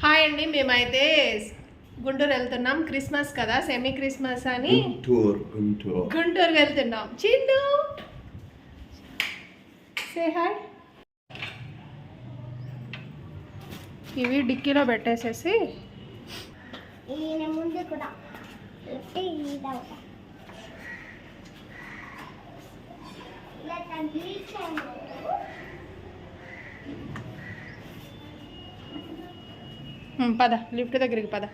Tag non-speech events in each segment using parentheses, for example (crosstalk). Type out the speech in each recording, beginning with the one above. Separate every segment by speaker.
Speaker 1: Hi అండి మేమైతే గుంటూరు వెళ్తున్నాం. క్రిస్మస్ కదా సెమీ క్రిస్మస్ అని.
Speaker 2: గుంటూరు గుంటూరు.
Speaker 1: గుంటూరు వెళ్తున్నాం. చిన్ను! సే హాయ్ ఇవి డిక్కీలో పెట్టేసేసి.
Speaker 3: కూడా పెట్టి ఈడ ఒక. ఇలా తగిలించాను.
Speaker 1: ఉమ్, పద లిఫ్ట్ దగ్గరికి పద.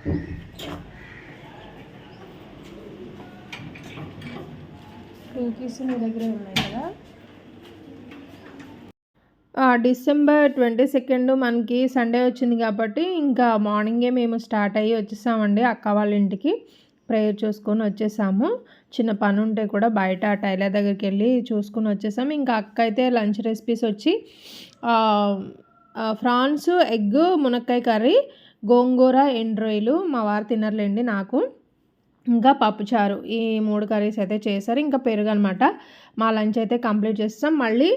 Speaker 1: కీస్ మీ దగ్గరే ఉన్నాయి కదా? డిసెంబర్ ట్వంటీ సెకండ్ మనకి సండే వచ్చింది కాబట్టి ఇంకా మార్నింగే మేము స్టార్ట్ అయ్యి వచ్చేసామండి అక్క వాళ్ళ ఇంటికి. ప్రేయర్ చూసుకొని వచ్చేసాము. చిన్న పని ఉంటే కూడా బయట టైలర్ దగ్గరికి వెళ్ళి చూసుకొని వచ్చేసాము. ఇంకా అక్క అయితే లంచ్ రెసిపీస్ వచ్చి ఫ్రాన్స్ ఎగ్ మునక్కాయ కర్రీ గోంగూర ఎండ్రాయిలు మా వారు తినర్లేండి నాకు. ఇంకా పప్పుచారు ఈ మూడు కర్రీస్ అయితే చేశారు. ఇంకా పెరుగు అనమాట మా లంచ్ అయితే కంప్లీట్ చేస్తాం మళ్ళీ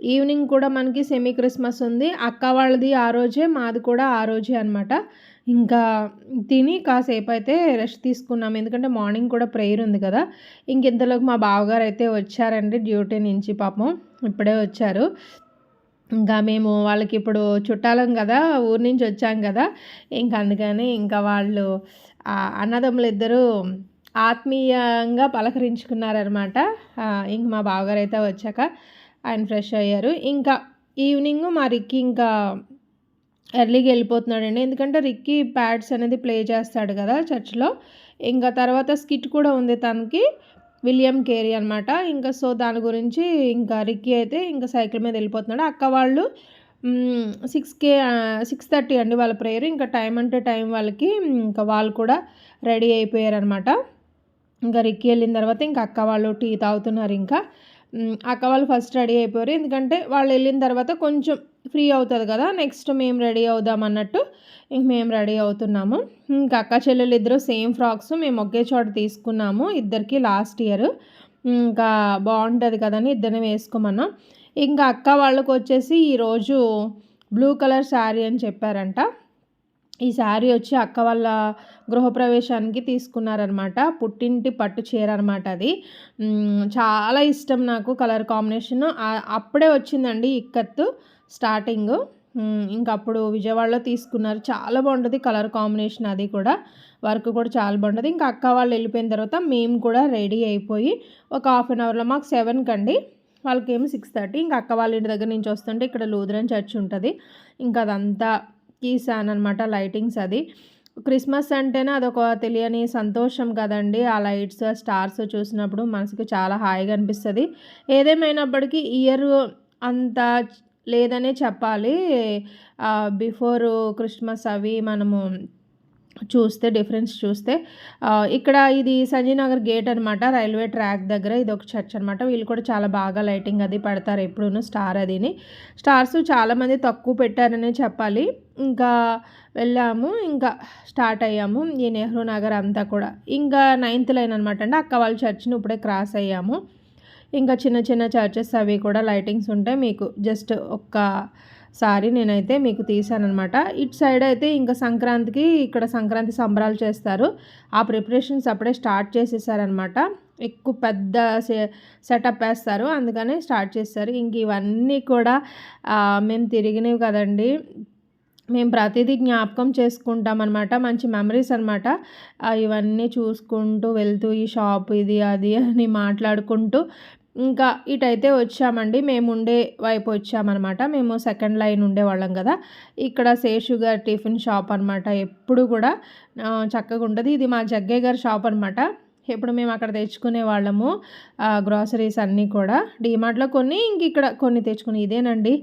Speaker 1: ఈవినింగ్ కూడా మనకి సెమీ క్రిస్మస్ ఉంది. అక్క వాళ్ళది ఆ రోజే మాది కూడా ఆ రోజే అనమాట ఇంకా తిని కాసేపు అయితే రెస్ట్ తీసుకున్నాం. ఎందుకంటే మార్నింగ్ కూడా ప్రేయర్ ఉంది కదా. ఇంక ఇంతలోకి మా బావగారు అయితే వచ్చారండి డ్యూటీ నుంచి పాపం. ఇప్పుడే వచ్చారు. ఇంకా మేము వాళ్ళకి ఇప్పుడు చుట్టాలం కదా ఊరి నుంచి వచ్చాం కదా ఇంకా అందుకని ఇంకా వాళ్ళు అన్నదమ్ములు ఇద్దరు ఆత్మీయంగా పలకరించుకున్నారనమాట. ఇంక మా బావగారు అయితే వచ్చాక ఆయన ఫ్రెష్ అయ్యారు. ఇంకా ఈవినింగ్ మా రిక్కి ఇంకా ఎర్లీగా వెళ్ళిపోతున్నాడండి. ఎందుకంటే రిక్కీ ప్యాడ్స్ అనేది ప్లే చేస్తాడు కదా చర్చ్లో. ఇంకా తర్వాత స్కిట్ కూడా ఉంది తనకి. విలియం కేరీ అనమాట ఇంకా సో దాని గురించి ఇంకా రిక్కీ అయితే ఇంకా సైకిల్ మీద వెళ్ళిపోతున్నాడు. అక్క వాళ్ళు సిక్స్కే సిక్స్ థర్టీ అండి వాళ్ళ ప్రేయర్. ఇంకా టైం అంటే టైం వాళ్ళకి ఇంకా వాళ్ళు కూడా రెడీ అయిపోయారు అనమాట ఇంకా రిక్కి వెళ్ళిన తర్వాత ఇంకా అక్క వాళ్ళు టీ తాగుతున్నారు ఇంకా. అక్క వాళ్ళు ఫస్ట్ రెడీ అయిపోయారు. ఎందుకంటే వాళ్ళు వెళ్ళిన తర్వాత కొంచెం ఫ్రీ అవుతుంది కదా నెక్స్ట్ మేము రెడీ అవుదాం అన్నట్టు ఇంక మేము రెడీ అవుతున్నాము. ఇంకా అక్క చెల్లెలు ఇద్దరు సేమ్ ఫ్రాక్స్ మేము ఒకే చోట తీసుకున్నాము ఇద్దరికి లాస్ట్ ఇయర్. ఇంకా బాగుంటుంది కదని ఇద్దరిని వేసుకోమన్నాం. ఇంకా అక్క వాళ్ళకు వచ్చేసి ఈరోజు బ్లూ కలర్ శారీ అని చెప్పారంట. ఈ శారీ వచ్చి అక్క వాళ్ళ గృహప్రవేశానికి తీసుకున్నారనమాట. పుట్టింటి పట్టు చీర అనమాట అది. చాలా ఇష్టం నాకు కలర్ కాంబినేషన్. అప్పుడే వచ్చిందండి ఇక్కత్తు స్టార్టింగ్. ఇంకప్పుడు అప్పుడు విజయవాడలో తీసుకున్నారు. చాలా బాగుంటుంది కలర్ కాంబినేషన్ అది కూడా. వర్క్ కూడా చాలా బాగుంటుంది. ఇంకా అక్క వాళ్ళు వెళ్ళిపోయిన తర్వాత మేము కూడా రెడీ అయిపోయి ఒక హాఫ్ అన్ అవర్లో మాకు సెవెన్కి అండి వాళ్ళకేమో సిక్స్ థర్టీ. ఇంకా అక్క వాళ్ళ ఇంటి దగ్గర నుంచి వస్తుంటే ఇక్కడ లూథరన్ చర్చ్ ఉంటుంది. ఇంకా అదంతా తీసాను అనమాట లైటింగ్స్ అది. క్రిస్మస్ అంటేనే అదొక తెలియని సంతోషం కదండి. ఆ లైట్స్ స్టార్స్ చూసినప్పుడు మనసుకి చాలా హాయిగా అనిపిస్తుంది. ఏదేమైనప్పటికీ ఇయర్ అంత లేదనే చెప్పాలి. బిఫోర్ క్రిస్మస్ అవి మనము చూస్తే డిఫరెన్స్ చూస్తే ఇక్కడ ఇది సంజయ్ నగర్ గేట్ అనమాట రైల్వే ట్రాక్ దగ్గర ఇది ఒక చర్చ్ అనమాట వీళ్ళు కూడా చాలా బాగా లైటింగ్ అది పెడతారు ఎప్పుడూను స్టార్ అదిని. స్టార్స్ చాలామంది తక్కువ పెట్టారనే చెప్పాలి. ఇంకా వెళ్ళాము ఇంకా స్టార్ట్ అయ్యాము. ఈ నెహ్రూ నగర్ అంతా కూడా. ఇంకా నైన్త్ లైన్ అనమాట అంటే అక్క వాళ్ళ చర్చ్ని ఇప్పుడే క్రాస్ అయ్యాము. ఇంకా చిన్న చిన్న చర్చెస్ అవి కూడా లైటింగ్స్ ఉంటాయి మీకు జస్ట్ ఒక్క నేనైతే మీకు తీసానమాట ఇటు సైడ్ అయితే ఇంకా సంక్రాంతికి ఇక్కడ సంక్రాంతి సంబరాలు చేస్తారు. ఆ ప్రిపరేషన్స్ అప్పుడే స్టార్ట్ చేసేసారనమాట ఎక్కువ పెద్ద సెటప్ వేస్తారు. అందుకనే స్టార్ట్ చేస్తారు. ఇంక ఇవన్నీ కూడా మేము తిరిగినవి కదండి. మేము ప్రతిదీ జ్ఞాపకం చేసుకుంటాం అనమాట మంచి మెమరీస్ అనమాట ఇవన్నీ చూసుకుంటూ వెళ్తూ ఈ షాప్ ఇది అది అని మాట్లాడుకుంటూ ఇంకా ఇటైతే వచ్చామండి. మేము ఉండే వైపు వచ్చామన్నమాట. మేము సెకండ్ లైన్ ఉండేవాళ్ళం కదా. ఇక్కడ సేషుగర్ టిఫిన్ షాప్ అనమాట ఎప్పుడు కూడా చక్కగా ఉంటుంది. ఇది మా జగ్గయ్య గారి షాప్ అనమాట ఎప్పుడు మేము అక్కడ తెచ్చుకునే వాళ్ళము గ్రాసరీస్ అన్నీ కూడా. డిమార్ట్లో కొన్ని ఇంక ఇక్కడ కొన్ని తెచ్చుకుని ఇదేనండి.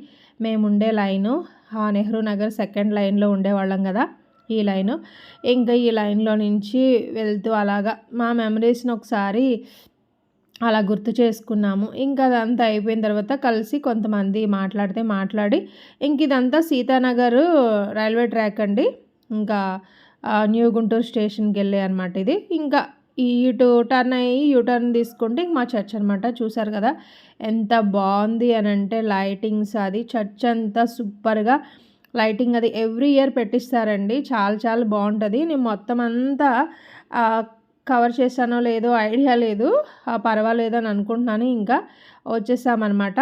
Speaker 1: మేము ఉండే లైను. ఆ నెహ్రూ నగర్ సెకండ్ లైన్లో ఉండేవాళ్ళం కదా ఈ లైను. ఇంకా ఈ లైన్లో నుంచి వెళ్తూ అలాగా మా మెమరీస్ని ఒకసారి అలా గుర్తు చేసుకున్నాము. ఇంకా అదంతా అయిపోయిన తర్వాత కలిసి కొంతమంది మాట్లాడితే మాట్లాడి ఇంక ఇదంతా సీతానగర్ రైల్వే ట్రాక్ అండి. ఇంకా న్యూ గుంటూరు స్టేషన్కి వెళ్ళే అనమాట ఇది. ఇంకా ఇటు టర్న్ అయ్యి యూ టర్న్ తీసుకుంటే ఇంక మా చర్చ్ అనమాట చూసారు కదా ఎంత బాగుంది అని అంటే లైటింగ్స్ అది చర్చ్ అంతా సూపర్గా. లైటింగ్ అది ఎవ్రీ ఇయర్ పెట్టిస్తారండి. చాలా చాలా బాగుంటుంది. నేను మొత్తం అంతా కవర్ చేశానో లేదో ఐడియా లేదు. పర్వాలేదు అని అనుకుంటున్నాను. ఇంకా వచ్చేసామన్నమాట.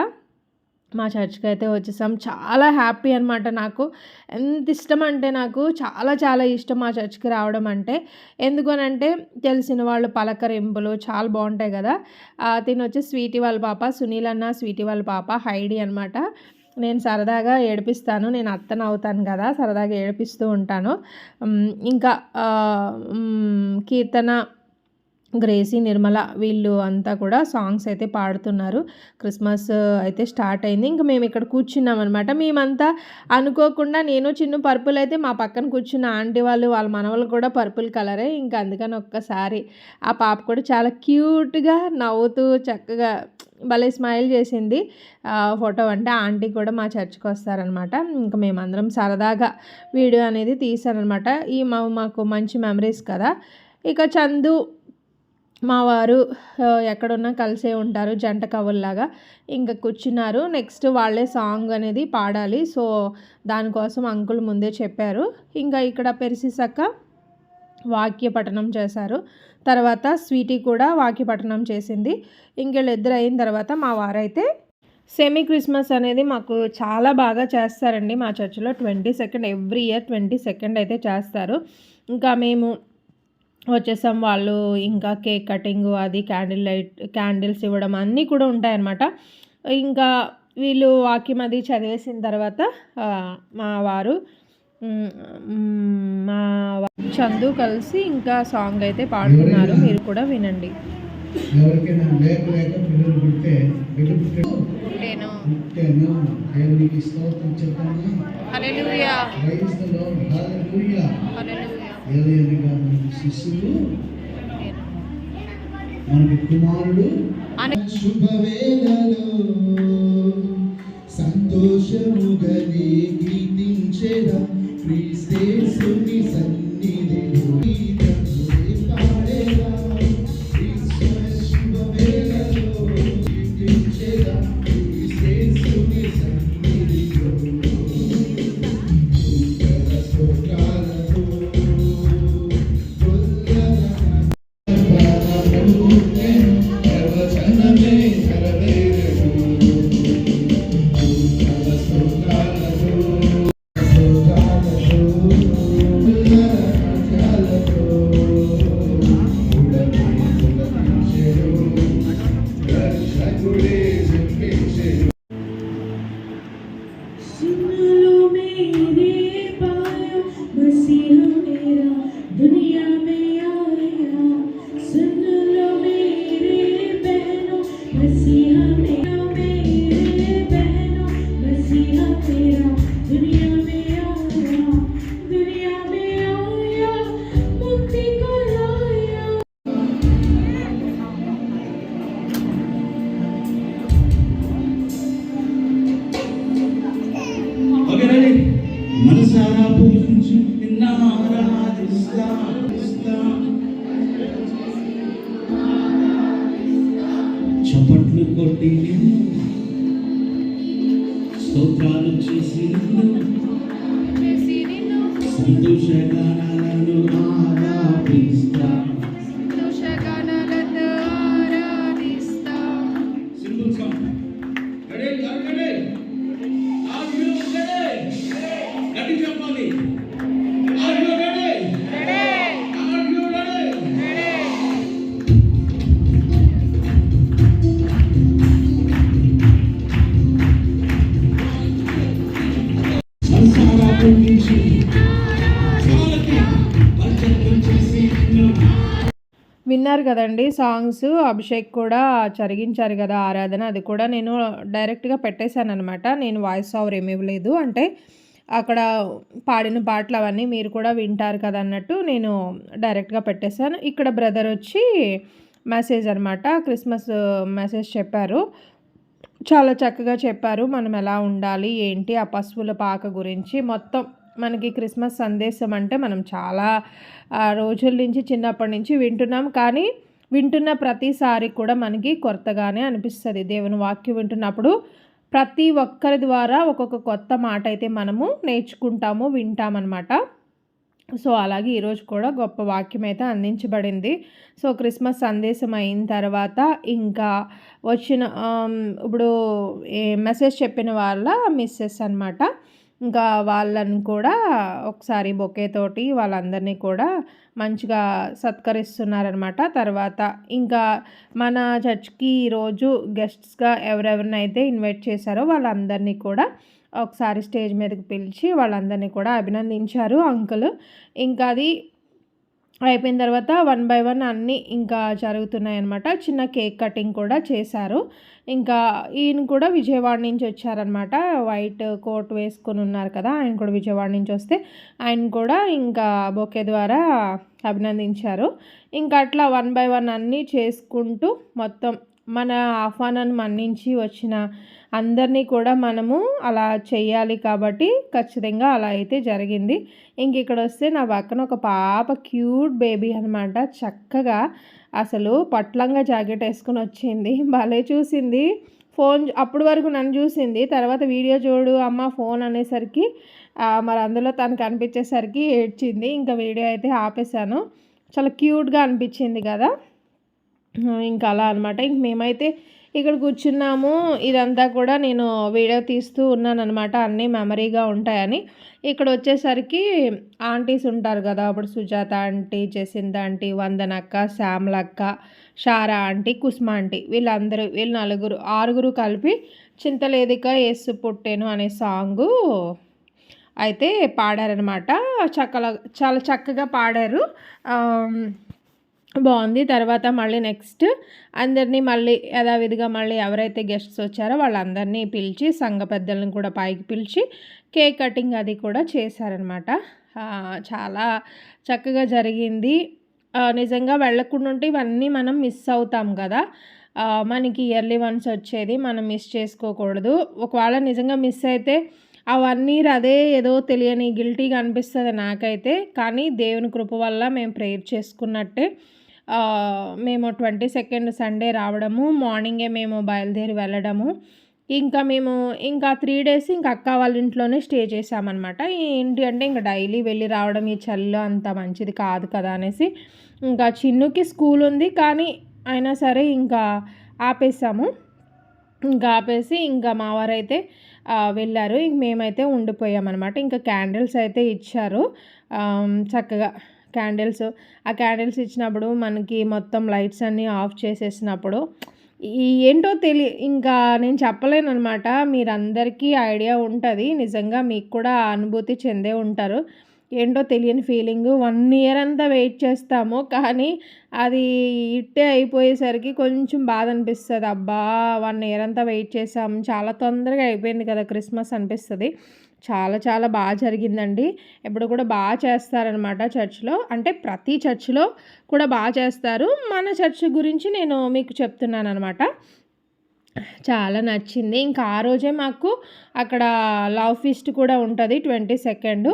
Speaker 1: మా చర్చ్కి అయితే వచ్చేసాం. చాలా హ్యాపీ అనమాట నాకు. ఎంత ఇష్టం అంటే నాకు చాలా చాలా ఇష్టం మా చర్చ్కి రావడం అంటే. ఎందుకనంటే తెలిసిన వాళ్ళు పలకరింపులు చాలా బాగుంటాయి కదా. తిని వచ్చి స్వీటీ వాళ్ళ పాప సునీల్ అన్న స్వీటీ వాళ్ళ పాప హైడి అనమాట నేను సరదాగా ఏడిపిస్తాను. నేను అత్తను అవుతాను కదా. సరదాగా ఏడిపిస్తూ ఉంటాను. ఇంకా కీర్తన గ్రేసీ నిర్మల వీళ్ళు అంతా కూడా సాంగ్స్ అయితే పాడుతున్నారు. క్రిస్మస్ అయితే స్టార్ట్ అయింది. ఇంకా మేము ఇక్కడ కూర్చున్నాం అనమాట మేమంతా అనుకోకుండా నేను చిన్న పర్పుల్ అయితే మా పక్కన కూర్చున్న ఆంటీ వాళ్ళు వాళ్ళ మనవలు కూడా పర్పుల్ కలరే. ఇంకా అందుకని ఒక్కసారి ఆ పాప కూడా చాలా క్యూట్గా నవ్వుతూ చక్కగా భలే స్మైల్ చేసింది. ఫోటో అంటే ఆంటీ కూడా మా చర్చ్కి వస్తారనమాట ఇంకా మేమందరం సరదాగా వీడియో అనేది తీసానమాట ఈ మా మాకు మంచి మెమరీస్ కదా. ఇక చందు మా వారు ఎక్కడున్నా కలిసే ఉంటారు జంట కవుల్లాగా. ఇంకా కూర్చున్నారు. నెక్స్ట్ వాళ్ళే సాంగ్ అనేది పాడాలి. సో దానికోసం అంకుల్ ముందే చెప్పారు. ఇంకా ఇక్కడ పెరిసిసాక వాక్య పఠనం చేశారు. తర్వాత స్వీటీ కూడా వాక్య పఠనం చేసింది ఇంకెళ్ళిద్దరు అయిన తర్వాత మా వారైతే సెమీ క్రిస్మస్ అనేది మాకు చాలా బాగా చేస్తారండి మా చర్చిలో. Twenty second every year twenty second అయితే చేస్తారు. ఇంకా మేము వచ్చేసాం. వాళ్ళు ఇంకా కేక్ కటింగ్ అది క్యాండిల్ లైట్ క్యాండిల్స్ ఇవ్వడం అన్నీ కూడా ఉంటాయన్నమాట. ఇంకా వీళ్ళు వాక్యం అది చదివేసిన తర్వాత మా వారు మ్, చందు కలిసి ఇంకా సాంగ్ అయితే పాడుతున్నారు. మీరు కూడా వినండి. నేను
Speaker 2: ఏలయనగా మనకి శిశువు మనకి కుమారుడు? శుభవేళలో. సంతోషముగా గీతించేదా క్రీస్తేసుని సన్నిధిలో. సిగ్నలు మేరే నిన్ను
Speaker 1: కదండి సాంగ్స్. అభిషేక్ కూడా జరిగించారు కదా ఆరాధన. అది కూడా నేను డైరెక్ట్గా పెట్టేశాను అనమాట నేను వాయిస్ ఓవర్ ఏమి ఇవ్వలేదు. అంటే అక్కడ పాడిన పాటలు అవన్నీ మీరు కూడా వింటారు కదా అన్నట్టు నేను డైరెక్ట్గా పెట్టేశాను. ఇక్కడ బ్రదర్ వచ్చి మెసేజ్ అనమాట క్రిస్మస్ మెసేజ్ చెప్పారు. చాలా చక్కగా చెప్పారు. మనం ఎలా ఉండాలి? ఏంటి? ఆ పశువుల పాక గురించి మొత్తం మనకి క్రిస్మస్ సందేశం అంటే మనం చాలా రోజుల నుంచి చిన్నప్పటి నుంచి వింటున్నాం. కానీ వింటున్న ప్రతిసారి కూడా మనకి కొత్తగానే అనిపిస్తుంది. దేవుని వాక్యం వింటున్నప్పుడు ప్రతి ఒక్కరి ద్వారా ఒక్కొక్క కొత్త మాట అయితే మనము నేర్చుకుంటాము వింటామన్నమాట. సో అలాగే ఈరోజు కూడా గొప్ప వాక్యం అయితే అందించబడింది. సో క్రిస్మస్ సందేశం అయిన తర్వాత ఇంకా వచ్చిన ఇప్పుడు ఏ మెసేజ్ చెప్పిన వాళ్ళ మిస్సెస్ అనమాట ఇంకా వాళ్ళని కూడా ఒకసారి బొకే తోటి వాళ్ళందరినీ కూడా మంచిగా సత్కరిస్తున్నారనమాట తర్వాత ఇంకా మన చర్చ్కి ఈరోజు గెస్ట్స్గా ఎవరెవరినైతే ఇన్వైట్ చేశారో వాళ్ళందరినీ కూడా ఒకసారి స్టేజ్ మీదకి పిలిచి వాళ్ళందరినీ కూడా అభినందించారు అంకుల్. ఇంకా అది అయిపోయిన తర్వాత వన్ బై వన్ అన్నీ ఇంకా జరుగుతున్నాయి అన్నమాట చిన్న కేక్ కటింగ్ కూడా చేశారు. ఇంకా ఈయన కూడా విజయవాడ నుంచి వచ్చారనమాట వైట్ కోట్ వేసుకొని ఉన్నారు కదా ఆయన కూడా విజయవాడ నుంచి వస్తే ఆయన కూడా ఇంకా బొకే ద్వారా అభినందించారు. ఇంకా అట్లా వన్ బై వన్ అన్నీ చేసుకుంటూ మొత్తం మన ఆహ్వానాన్ని మన్నించి వచ్చిన అందరినీ కూడా మనము అలా చేయాలి కాబట్టి ఖచ్చితంగా అలా అయితే జరిగింది. ఇంక ఇక్కడ వస్తే నా పక్కన ఒక పాప క్యూట్ బేబీ అనమాట చక్కగా అసలు పట్లంగా జాకెట్ వేసుకొని వచ్చింది. భలే చూసింది. ఫోన్ అప్పటి వరకు నన్ను చూసింది. తర్వాత వీడియో చూడు అమ్మ ఫోన్ అనేసరికి మరి అందులో తనకు అనిపించేసరికి ఏడ్చింది. ఇంకా వీడియో అయితే ఆపేశాను. చాలా క్యూట్గా అనిపించింది కదా. ఇంకా అలా అనమాట ఇంక మేమైతే ఇక్కడ కూర్చున్నాము. ఇదంతా కూడా నేను వీడియో తీస్తూ ఉన్నాను అనమాట అన్నీ మెమరీగా ఉంటాయని. ఇక్కడ వచ్చేసరికి ఆంటీస్ ఉంటారు కదా. అప్పుడు సుజాత ఆంటీ జసింత ఆంటీ వందనక్క శ్యామలక్క షారా ఆంటీ కుస్మా ఆంటీ వీళ్ళందరూ వీళ్ళు నలుగురు ఆరుగురు కలిపి చింతలేదిక ఏసు పుట్టేను అనే సాంగు అయితే పాడారనమాట చక్కల చాలా చక్కగా పాడారు. బాగుంది. తర్వాత మళ్ళీ నెక్స్ట్ అందరినీ మళ్ళీ యథావిధిగా మళ్ళీ ఎవరైతే గెస్ట్స్ వచ్చారో వాళ్ళందరినీ పిలిచి సంఘ పెద్దలను కూడా పైకి పిలిచి కేక్ కటింగ్ అది కూడా చేశారనమాట చాలా చక్కగా జరిగింది. నిజంగా వెళ్ళకుండా ఉంటే ఇవన్నీ మనం మిస్ అవుతాం కదా. మనకి ఇయర్లీ వన్స్ వచ్చేది మనం మిస్ చేసుకోకూడదు. ఒకవేళ నిజంగా మిస్ అయితే ఆ వన్ ఇయర్ అదే ఏదో తెలియని గిల్టీగా అనిపిస్తుంది నాకైతే. కానీ దేవుని కృప వల్ల మేము ప్రేయర్ చేసుకున్నట్టే మేము ట్వంటీ సెకండ్ సండే రావడము మార్నింగే మేము బయలుదేరి వెళ్ళడము. ఇంకా మేము ఇంకా త్రీ డేస్ ఇంకా అక్క వాళ్ళ ఇంట్లోనే స్టే చేసామన్నమాట ఏంటి అంటే ఇంకా డైలీ వెళ్ళి రావడం ఈ చలిలో అంత మంచిది కాదు కదా అనేసి ఇంకా చిన్నుకి స్కూల్ ఉంది కానీ అయినా సరే ఇంకా ఆపేసాము. ఇంకా ఆపేసి ఇంకా మా వారైతే వెళ్ళారు. ఇంక మేమైతే ఉండిపోయామన్నమాట. ఇంకా క్యాండిల్స్ అయితే ఇచ్చారు. చక్కగా క్యాండిల్స్. ఆ క్యాండిల్స్ ఇచ్చినప్పుడు మనకి మొత్తం లైట్స్ అన్నీ ఆఫ్ చేసేసినప్పుడు ఈ ఏంటో తెలి ఇంకా నేను చెప్పలేను అనమాట మీరందరికీ ఐడియా ఉంటుంది. నిజంగా మీకు కూడా అనుభూతి చెందే ఉంటారు. ఏంటో తెలియని ఫీలింగ్. వన్ ఇయర్ అంతా వెయిట్ చేస్తాము. కానీ అది ఇట్టే అయిపోయేసరికి కొంచెం బాధ అనిపిస్తుంది. అబ్బా వన్ ఇయర్ అంతా వెయిట్ చేసాము చాలా తొందరగా అయిపోయింది కదా క్రిస్మస్ అనిపిస్తుంది. చాలా చాలా బాగా జరిగిందండి. ఇప్పుడు కూడా బాగా చేస్తారనమాట చర్చ్లో. అంటే ప్రతి చర్చ్లో కూడా బాగా చేస్తారు. మన చర్చ్ గురించి నేను మీకు చెప్తున్నాను అనమాట చాలా నచ్చింది. ఇంకా ఆ రోజే మాకు అక్కడ లవ్ ఫీస్ట్ కూడా ఉంటుంది ట్వంటీ సెకండ్.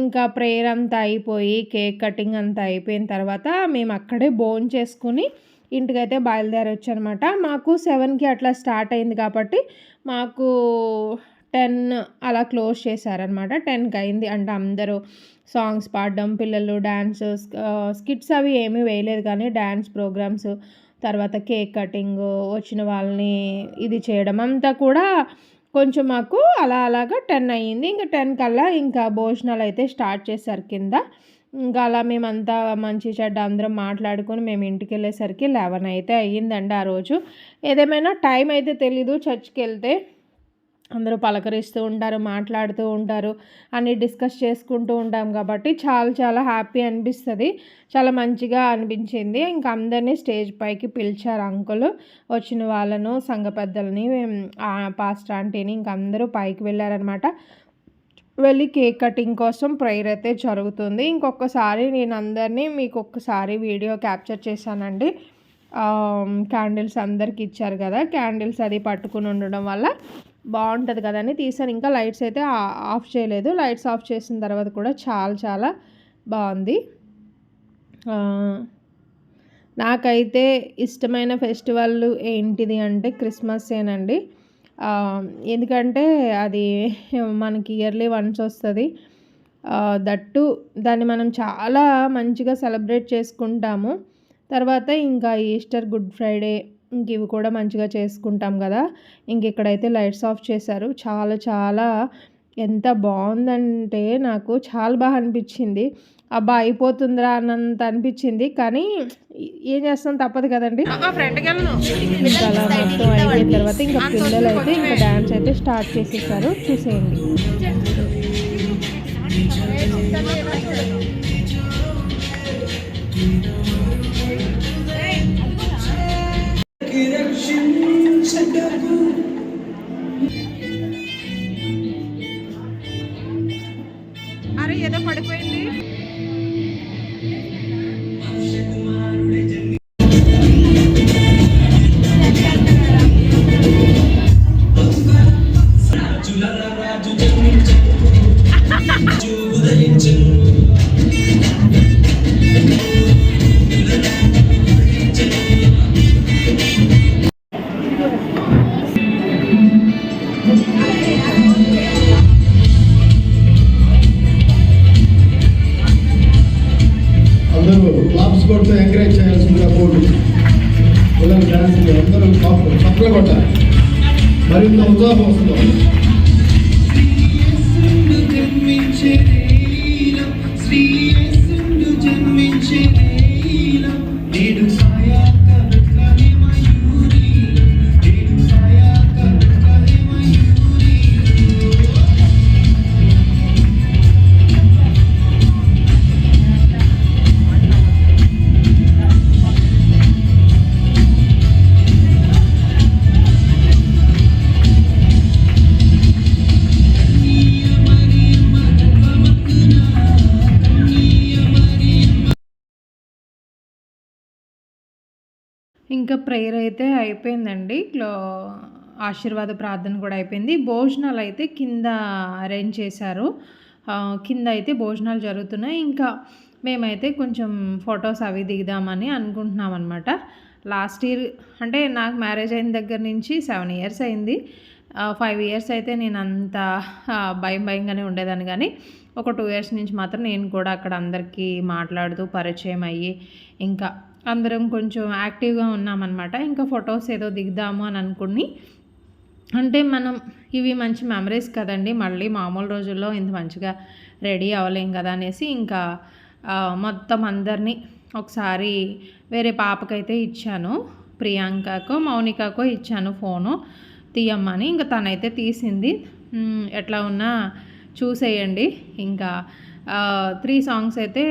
Speaker 1: ఇంకా ప్రేయర్ అంతా అయిపోయి కేక్ కటింగ్ అంతా అయిపోయిన తర్వాత మేము అక్కడే బోన్ చేసుకుని ఇంటికైతే బయలుదేరొచ్చు అనమాట మాకు సెవెన్కి అట్లా స్టార్ట్ అయింది కాబట్టి మాకు టెన్ అలా క్లోజ్ చేశారనమాట. టెన్కి అయింది. అంటే అందరూ సాంగ్స్ పాడడం పిల్లలు డ్యాన్స్ స్కిట్స్ అవి ఏమీ వేయలేదు కానీ డ్యాన్స్ ప్రోగ్రామ్స్ తర్వాత కేక్ కటింగ్ వచ్చిన వాళ్ళని ఇది చేయడం అంతా కూడా కొంచెం మాకు అలా అలాగా టెన్ అయ్యింది. ఇంకా టెన్ కల్లా ఇంకా భోజనాలు అయితే స్టార్ట్ చేశారు కింద. ఇంకా అలా మేమంతా మంచి చెడ్డ అందరం మాట్లాడుకొని మేము ఇంటికి వెళ్ళేసరికి లెవెన్ అయితే అయ్యిందండి ఆ రోజు. ఏదేమైనా టైం అయితే తెలీదు చర్చ్కి వెళ్తే. అందరూ పలకరిస్తూ ఉంటారు మాట్లాడుతూ ఉంటారు అన్ని డిస్కస్ చేసుకుంటూ ఉంటాం కాబట్టి చాలా చాలా హ్యాపీ అనిపిస్తుంది. చాలా మంచిగా అనిపించింది. ఇంకా అందరినీ స్టేజ్ పైకి పిలిచారు అంకుల్ వచ్చిన వాళ్ళను సంఘ పెద్దలని పాస్ట్ పాస్టర్ ఆంటీని ఇంక అందరూ పైకి వెళ్ళారనమాట వెళ్ళి కేక్ కటింగ్ కోసం ప్రేయర్ అయితే జరుగుతుంది. ఇంకొకసారి నేను అందరినీ మీకు ఒక్కసారి వీడియో క్యాప్చర్ చేశానండి. క్యాండిల్స్ అందరికి ఇచ్చారు కదా క్యాండిల్స్ అది పట్టుకుని ఉండడం వల్ల బాగుంటుంది కదని తీసాను. ఇంకా లైట్స్ అయితే ఆఫ్ చేయలేదు. లైట్స్ ఆఫ్ చేసిన తర్వాత కూడా చాలా చాలా బాగుంది. నాకైతే ఇష్టమైన ఫెస్టివల్ ఏంటిది అంటే క్రిస్మస్ ఏనండి. ఎందుకంటే అది మనకి ఇయర్లీ వన్స్ వస్తుంది. దట్టు దాన్ని మనం చాలా మంచిగా సెలబ్రేట్ చేసుకుంటాము. తర్వాత ఇంకా ఈస్టర్ గుడ్ ఫ్రైడే ఇంక ఇవి కూడా మంచిగా చేసుకుంటాం కదా. ఇంక ఇక్కడైతే లైట్స్ ఆఫ్ చేశారు. చాలా చాలా ఎంత బాగుందంటే నాకు చాలా బాగా అనిపించింది. అబ్బా అయిపోతుందిరా అన్నంత అనిపించింది. కానీ ఏం చేస్తాం తప్పదు కదండి. ఇంకా అలా మొత్తం అయిపోయిన తర్వాత ఇంకా పిల్లలు అయితే ఇంకా డ్యాన్స్ అయితే స్టార్ట్ చేసేసారు. చూసేయండి. అరే ఏదో పడిపోయింది.
Speaker 2: అందరూ
Speaker 1: ఇంకా ప్రేయర్ అయితే అయిపోయిందండి. లో ఆశీర్వాద ప్రార్థన కూడా అయిపోయింది. భోజనాలు అయితే కింద అరేంజ్ చేశారు. కింద అయితే భోజనాలు జరుగుతున్నాయి. ఇంకా మేమైతే కొంచెం ఫొటోస్ అవి దిగుదామని అనుకుంటున్నాం అనమాట లాస్ట్ ఇయర్ అంటే నాకు మ్యారేజ్ అయిన దగ్గర నుంచి సెవెన్ ఇయర్స్ అయింది. ఫైవ్ ఇయర్స్ అయితే నేను అంత భయం భయంగానే ఉండేదాన్ని. కానీ ఒక టూ ఇయర్స్ నుంచి మాత్రం నేను కూడా అక్కడ అందరికీ మాట్లాడుతూ పరిచయం అయ్యి ఇంకా అందరం కొంచెం యాక్టివ్గా ఉన్నామన్నమాట. ఇంకా ఫొటోస్ ఏదో దిగుదాము అని అనుకుని అంటే మనం ఇవి మంచి మెమరీస్ కదండి. మళ్ళీ మామూలు రోజుల్లో ఇంత మంచిగా రెడీ అవ్వలేం కదా అనేసి ఇంకా మొత్తం అందరినీ ఒకసారి వేరే పాపకైతే ఇచ్చాను. ప్రియాంకకో మౌనికకో ఇచ్చాను ఫోను తీయమ్మని. ఇంకా తనైతే తీసింది. ఎట్లా ఉన్నా చూసేయండి. ఇంకా త్రీ సాంగ్స్ అయితే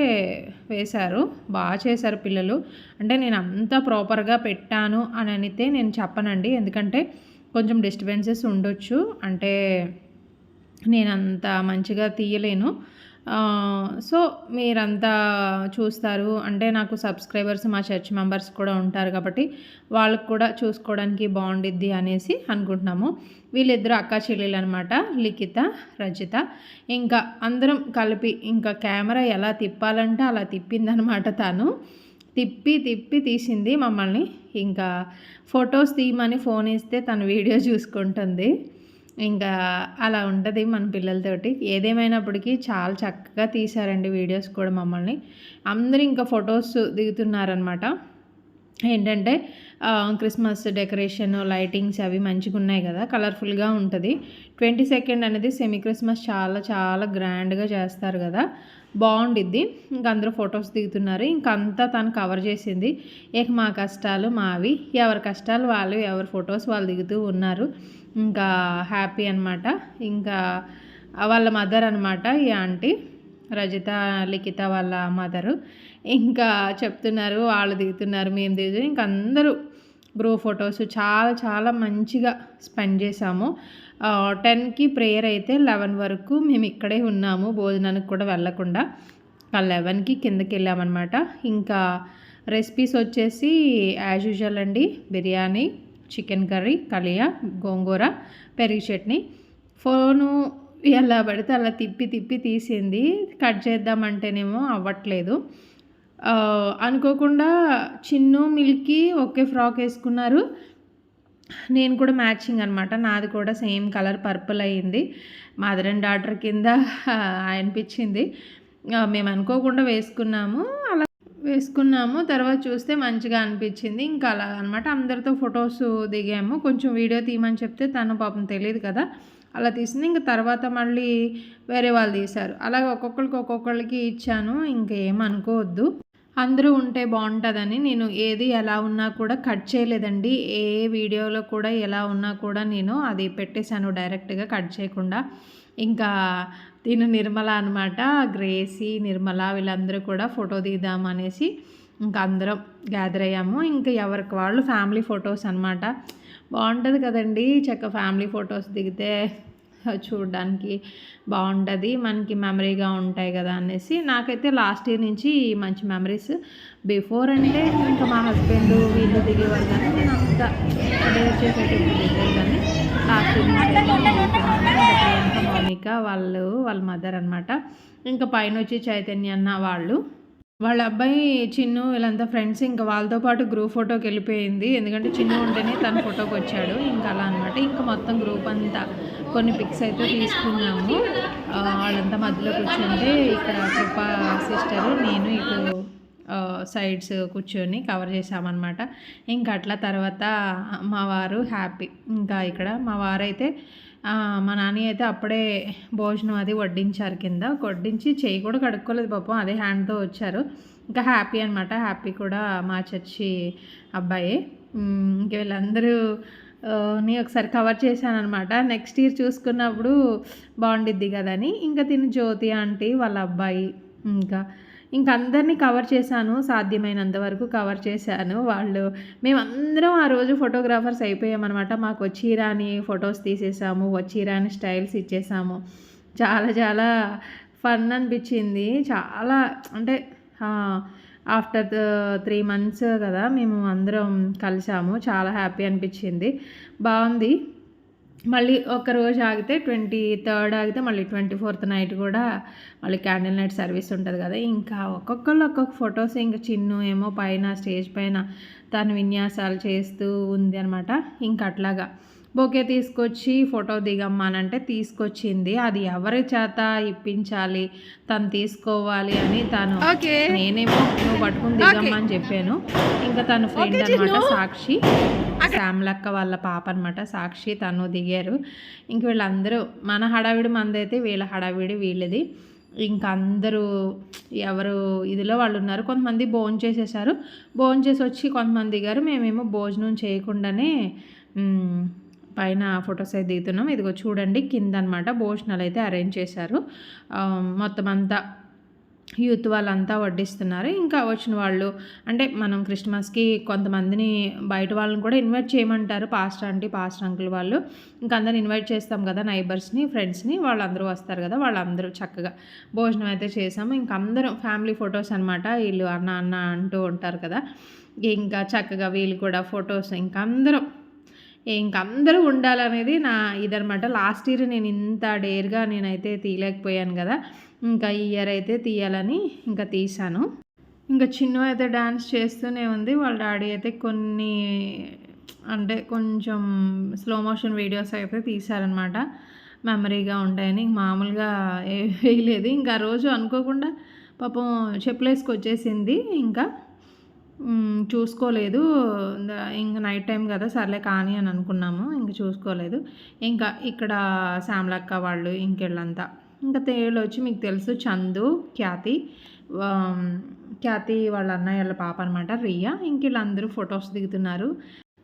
Speaker 1: వేశారు. బాగా చేశారు పిల్లలు. అంటే నేను అంత ప్రాపర్గా పెట్టాను అని అయితే నేను చెప్పనండి. ఎందుకంటే కొంచెం డిస్టర్బెన్సెస్ ఉండొచ్చు. అంటే నేను అంత మంచిగా తీయలేను. సో మీరంతా చూస్తారు. అంటే నాకు సబ్స్క్రైబర్స్ మా చర్చ్ మెంబర్స్ కూడా ఉంటారు కాబట్టి వాళ్ళకు కూడా చూసుకోవడానికి బాగుండిద్ది అనేసి అనుకుంటున్నాము. వీళ్ళిద్దరు అక్క చెల్లెలు అనమాట లిఖిత రజిత. ఇంకా అందరం కలిపి ఇంకా కెమెరా ఎలా తిప్పాలంటే అలా తిప్పిందనమాట తను. తిప్పి తిప్పి తీసింది మమ్మల్ని. ఇంకా ఫొటోస్ తీయమని ఫోన్ ఇస్తే తను వీడియో చూసుకుంటుంది. ఇంకా అలా ఉంటుంది మన పిల్లలతోటి. ఏదేమైనప్పటికీ చాలా చక్కగా తీశారండి వీడియోస్ కూడా మమ్మల్ని. అందరూ ఇంకా ఫొటోస్ దిగుతున్నారనమాట ఏంటంటే క్రిస్మస్ డెకరేషన్ లైటింగ్స్ అవి మంచిగా ఉన్నాయి కదా కలర్ఫుల్గా ఉంటుంది. ట్వంటీ సెకండ్ అనేది సెమీ క్రిస్మస్ చాలా చాలా గ్రాండ్గా చేస్తారు కదా బాగుండిద్ది. ఇంక అందరూ ఫొటోస్ దిగుతున్నారు. ఇంకంతా అంతా తను కవర్ చేసింది. ఇక మా కష్టాలు మావి. ఎవరి కష్టాలు వాళ్ళు ఎవరి ఫొటోస్ వాళ్ళు దిగుతూ ఉన్నారు. ఇంకా హ్యాపీ అనమాట ఇంకా వాళ్ళ మదర్ అనమాట ఈ ఆంటీ. రజిత లిఖిత వాళ్ళ మదరు. ఇంకా చెప్తున్నారు వాళ్ళు దిగుతున్నారు మేము దిగుతు ఇంకా అందరూ గ్రూప్ ఫొటోస్ చాలా చాలా మంచిగా స్పెండ్ చేసాము టెన్కి ప్రేయర్ అయితే లెవెన్ వరకు మేము ఇక్కడే ఉన్నాము భోజనానికి కూడా వెళ్ళకుండా. లెవెన్కి కిందకి వెళ్ళామన్నమాట. ఇంకా రెసిపీస్ వచ్చేసి యాజ్ యూజువల్ అండి బిర్యానీ చికెన్ కర్రీ కలియా గోంగూర పెరుగు చట్నీ. ఫోను ఎలా పడితే అలా తిప్పి తిప్పి తీసింది. కట్ చేద్దామంటేనేమో అవ్వట్లేదు. అనుకోకుండా చిన్ను మిల్కీ ఒకే ఫ్రాక్ వేసుకున్నారు. నేను కూడా మ్యాచింగ్ అనమాట నాది కూడా సేమ్ కలర్ పర్పుల్ అయ్యింది. మదర్ అండ్ డాటర్ కింద (laughs) అనిపించింది. మేము అనుకోకుండా వేసుకున్నాము. అలా వేసుకున్నాము. తర్వాత చూస్తే మంచిగా అనిపించింది. ఇంకా అలా అనమాట అందరితో ఫొటోస్ దిగాము. కొంచెం వీడియో తీయమని చెప్తే తను పాపం తెలియదు కదా. అలా తీసింది. ఇంకా తర్వాత మళ్ళీ వేరే వాళ్ళు తీశారు. అలాగే ఒక్కొక్కరికి ఒక్కొక్కరికి ఇచ్చాను. ఇంకేమనుకోవద్దు అందరూ ఉంటే బాగుంటుందని నేను ఏది ఎలా ఉన్నా కూడా కట్ చేయలేదండి. ఏ వీడియోలో కూడా ఎలా ఉన్నా కూడా నేను అది పెట్టేశాను డైరెక్ట్గా కట్ చేయకుండా. ఇంకా దీని నిర్మల అనమాట గ్రేసీ నిర్మల వీళ్ళందరూ కూడా ఫోటో తీద్దాం అనేసి ఇంకా అందరం గ్యాదర్ అయ్యాము. ఇంకా ఎవరికి వాళ్ళు ఫ్యామిలీ ఫొటోస్ అనమాట బాగుంటుంది కదండి చక్క ఫ్యామిలీ ఫొటోస్ దిగితే. చూడడానికి బాగుంటుంది మనకి మెమరీగా ఉంటాయి కదా అనేసి. నాకైతే లాస్ట్ ఇయర్ నుంచి మంచి మెమరీస్ బిఫోర్ అంటే ఇంకా మా హస్బెండ్ వీళ్ళు దిగేవారు కానీ నేను అంత డేర్ చేసేటప్పుడు కానీ లాస్ట్ ఇయర్ నుంచి మౌనిక వాళ్ళు వాళ్ళ మదర్ అనమాట ఇంకా పైన వచ్చి చైతన్య అన్న వాళ్ళు వాళ్ళ అబ్బాయి చిన్ను వీళ్ళంతా ఫ్రెండ్స్ ఇంకా వాళ్ళతో పాటు గ్రూప్ ఫోటోకి వెళ్ళిపోయింది. ఎందుకంటే చిన్ను ఉంటేనే తన ఫోటోకి వచ్చాడు. ఇంకా అలా అనమాట ఇంకా మొత్తం గ్రూప్ అంతా కొన్ని పిక్స్ అయితే తీసుకున్నాము. వాళ్ళంతా మధ్యలో కూర్చుంటే ఇక్కడ కృప సిస్టరు నేను ఇటు సైడ్స్ కూర్చొని కవర్ చేసామన్నమాట ఇంకా అట్లా తర్వాత మా వారు హ్యాపీ. ఇంకా ఇక్కడ మా వారైతే మా నాని అయితే అప్పుడే భోజనం అది వడ్డించారు కింద. వడ్డించి చేయి కూడా కడుక్కోలేదు పాపం అదే హ్యాండ్తో వచ్చారు. ఇంకా హ్యాపీ అనమాట హ్యాపీ కూడా మా చర్చి అబ్బాయి. ఇంకా ఇంక వీళ్ళందరూ నేను ని ఒకసారి కవర్ చేశాను అనమాట నెక్స్ట్ ఇయర్ చూసుకున్నప్పుడు బాగుండిద్ది కదని ఇంకా తిని జ్యోతి ఆంటీ వాళ్ళ అబ్బాయి ఇంకా అందరినీ కవర్ చేశాను సాధ్యమైనంత వరకు కవర్ చేశాను. వాళ్ళు మేమందరం ఆ రోజు ఫోటోగ్రాఫర్స్ అయిపోయామన్నమాట. మాకు వచ్చిరాని ఫొటోస్ తీసేసాము వచ్చిరాని స్టైల్స్ ఇచ్చేసాము. చాలా చాలా ఫన్ అనిపించింది. చాలా అంటే ఆఫ్టర్ త్రీ మంత్స్ కదా మేము అందరం కలిసాము. చాలా హ్యాపీ అనిపించింది. బాగుంది. మళ్ళీ ఒక రోజు ఆగితే ట్వంటీ థర్డ్ ఆగితే మళ్ళీ ట్వంటీ ఫోర్త్ నైట్ కూడా మళ్ళీ క్యాండిల్ నైట్ సర్వీస్ ఉంటుంది కదా. ఇంకా ఒక్కొక్కళ్ళు ఒక్కొక్క ఫొటోస్ ఇంకా చిన్ను ఏమో పైన స్టేజ్ పైన తను విన్యాసాలు చేస్తూ ఉంది అనమాట ఇంకా అట్లాగా బొకే తీసుకొచ్చి ఫోటో దిగమ్మానంటే తీసుకొచ్చింది. అది ఎవరి చేత ఇప్పించాలి తను తీసుకోవాలి అని తను నేనేమో నువ్వు పట్టుకుని దిగమ్మని చెప్పాను. ఇంకా తను ఫ్రెండ్ అనమాట సాక్షి. శ్యామలక్క వాళ్ళ పాప అనమాట సాక్షి తను దిగారు. ఇంక వీళ్ళందరూ మన హడావిడి మందైతే వీళ్ళ హడావిడి వీళ్ళది. ఇంకా అందరూ ఎవరు ఇదిలో వాళ్ళు ఉన్నారు. కొంతమంది భోజనం చేసేసారు. భోజనం చేసి వచ్చి కొంతమంది దిగారు. మేమేమో భోజనం చేయకుండానే పైన ఫొటోస్ అయితే దిగుతున్నాం. ఇదిగో చూడండి కింద అనమాట భోజనాలు అయితే అరేంజ్ చేశారు. మొత్తం అంతా యూత్ వాళ్ళంతా వడ్డిస్తున్నారు. ఇంకా వచ్చిన వాళ్ళు అంటే మనం క్రిస్మస్కి కొంతమందిని బయట వాళ్ళని కూడా ఇన్వైట్ చేయమంటారు. పాస్ట్ ఆంటీ పాస్ట్ అంకుల్ వాళ్ళు. ఇంకా అందరిని ఇన్వైట్ చేస్తాం కదా నైబర్స్ని ఫ్రెండ్స్ని. వాళ్ళందరూ వస్తారు కదా వాళ్ళందరూ చక్కగా భోజనం అయితే చేసాము. ఇంకా అందరం ఫ్యామిలీ ఫొటోస్ అనమాట వీళ్ళు అన్న అన్న అంటూ ఉంటారు కదా. ఇంకా చక్కగా వీళ్ళు కూడా ఫొటోస్. ఇంకా అందరం ఇంక అందరూ ఉండాలనేది నా ఇదనమాట లాస్ట్ ఇయర్ నేను ఇంత డేర్గా నేనైతే తీయలేకపోయాను కదా. ఇంకా ఈ ఇయర్ అయితే తీయాలని ఇంకా తీశాను. ఇంకా చిన్న అయితే డ్యాన్స్ చేస్తూనే ఉంది. వాళ్ళ డాడీ అయితే కొన్ని అంటే కొంచెం స్లో మోషన్ వీడియోస్ అయితే తీశారనమాట మెమరీగా ఉంటాయని మామూలుగా వేయలేదు. ఇంకా రోజు అనుకోకుండా పాపం చెప్పులేసుకు వచ్చేసింది ఇంకా చూసుకోలేదు. ఇంకా నైట్ టైం కదా సర్లే కానీ అని అనుకున్నాము. ఇంకా చూసుకోలేదు. ఇంకా ఇక్కడ శ్యామలక్క వాళ్ళు ఇంకెళ్ళంతా. ఇంకా తేళ్ళు వచ్చి మీకు తెలుసు చందు ఖ్యాతి. ఖ్యాతి వాళ్ళ అన్నయ్య వాళ్ళ పాప అనమాట రియా. ఇంక వీళ్ళందరూ ఫొటోస్ దిగుతున్నారు.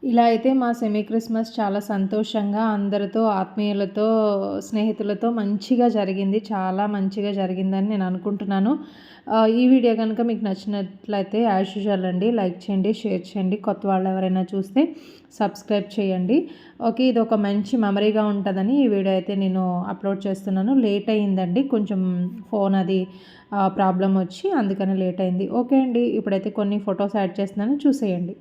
Speaker 1: ఇలా అయితే మా సెమీ క్రిస్మస్ చాలా సంతోషంగా అందరితో ఆత్మీయులతో స్నేహితులతో మంచిగా జరిగింది. చాలా మంచిగా జరిగిందని నేను అనుకుంటున్నాను. ఈ వీడియో కనుక మీకు నచ్చినట్లయితే యాజ్ యూజువల్ అండి లైక్ చేయండి షేర్ చేయండి. కొత్త వాళ్ళు ఎవరైనా చూస్తే సబ్స్క్రైబ్ చేయండి. ఓకే ఇది ఒక మంచి మెమరీగా ఉంటుందని ఈ వీడియో అయితే నేను అప్లోడ్ చేస్తున్నాను. లేట్ అయ్యిందండి కొంచెం ఫోన్ అది ప్రాబ్లం వచ్చి అందుకని లేట్ అయింది. ఓకే అండి ఇప్పుడైతే కొన్ని ఫొటోస్ యాడ్ చేస్తున్నాను చూసేయండి.